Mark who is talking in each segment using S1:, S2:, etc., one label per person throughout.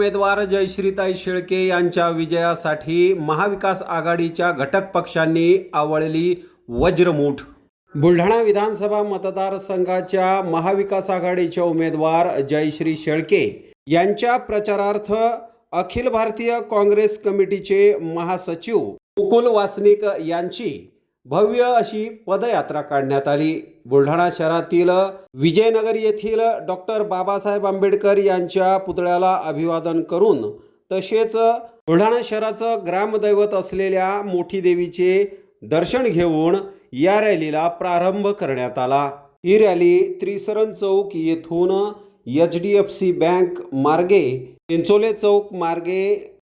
S1: उमेदवार जयश्रीताई शेळके यांच्या विजयासाठी महाविकास आघाडीच्या घटक पक्षांनी आवळली वज्रमूठ. बुलढाणा विधानसभा मतदारसंघाच्या महाविकास आघाडीच्या उमेदवार जयश्री शेळके यांच्या प्रचारार्थ अखिल भारतीय काँग्रेस कमिटीचे महासचिव मुकुल वासनिक यांची भव्य अशी पदयात्रा काढण्यात आली. बुलढाणा शहरातील विजयनगर येथील डॉक्टर बाबासाहेब आंबेडकर यांच्या पुतळ्याला अभिवादन करून तसेच बुलढाणा शहराचं ग्रामदैवत असलेल्या मोठी देवीचे दर्शन घेऊन या रॅलीला प्रारंभ करण्यात आला. ही रॅली त्रिसरण चौक येथून H D F C bank मार्गे चिंचोले चौक मार्गे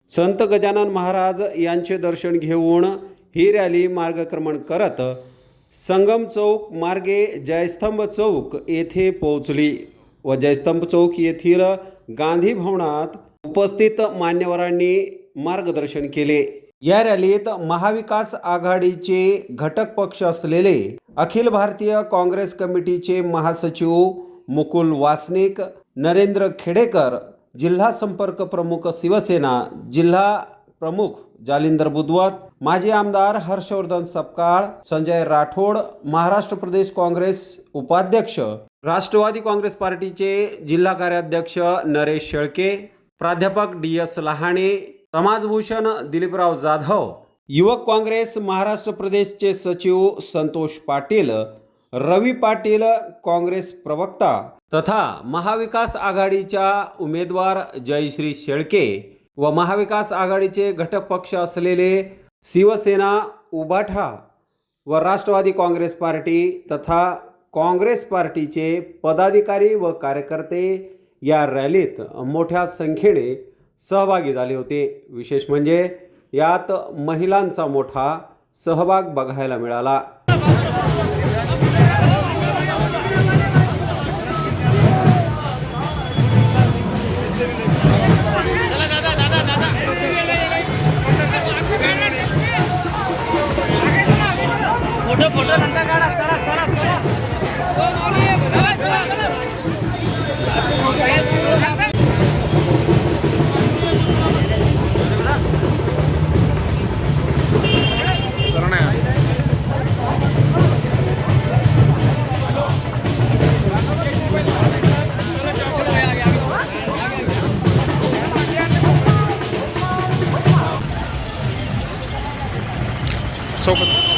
S1: संत गजानन महाराज यांचे दर्शन घेऊन ही रॅली मार्गक्रमण करत संगम चौक मार्गे जयस्तंभ चौक येथे पोहोचली व जयस्तंभ चौक येथील गांधी भवनात उपस्थित मान्यवरांनी मार्गदर्शन केले. या रॅलीत महाविकास आघाडीचे घटक पक्ष असलेले अखिल भारतीय काँग्रेस कमिटीचे महासचिव मुकुल वासनिक नरेंद्र खेडेकर जिल्हा संपर्क प्रमुख शिवसेना जिल्हा प्रमुख जालिंदर बुधवत माजी आमदार हर्षवर्धन सपकाळ संजय राठोड महाराष्ट्र प्रदेश काँग्रेस उपाध्यक्ष राष्ट्रवादी काँग्रेस पार्टीचे जिल्हा कार्याध्यक्ष नरेश शेळके प्राध्यापक डी एस लहाणे समाजभूषण दिलीपराव जाधव युवक काँग्रेस महाराष्ट्र प्रदेशचे सचिव संतोष पाटील रवी पाटील काँग्रेस प्रवक्ता तथा महाविकास आघाडीच्या उमेदवार जयश्री शेळके व महाविकास आघाडीचे घटक पक्ष असलेले शिवसेना उबाठा व राष्ट्रवादी काँग्रेस पार्टी तथा काँग्रेस पार्टीचे पदाधिकारी व कार्यकर्ते या रॅलीत मोठ्या संख्येने सहभागी झाले होते. विशेष म्हणजे यात महिलांचा मोठा सहभाग बघायला मिळाला.
S2: zocken.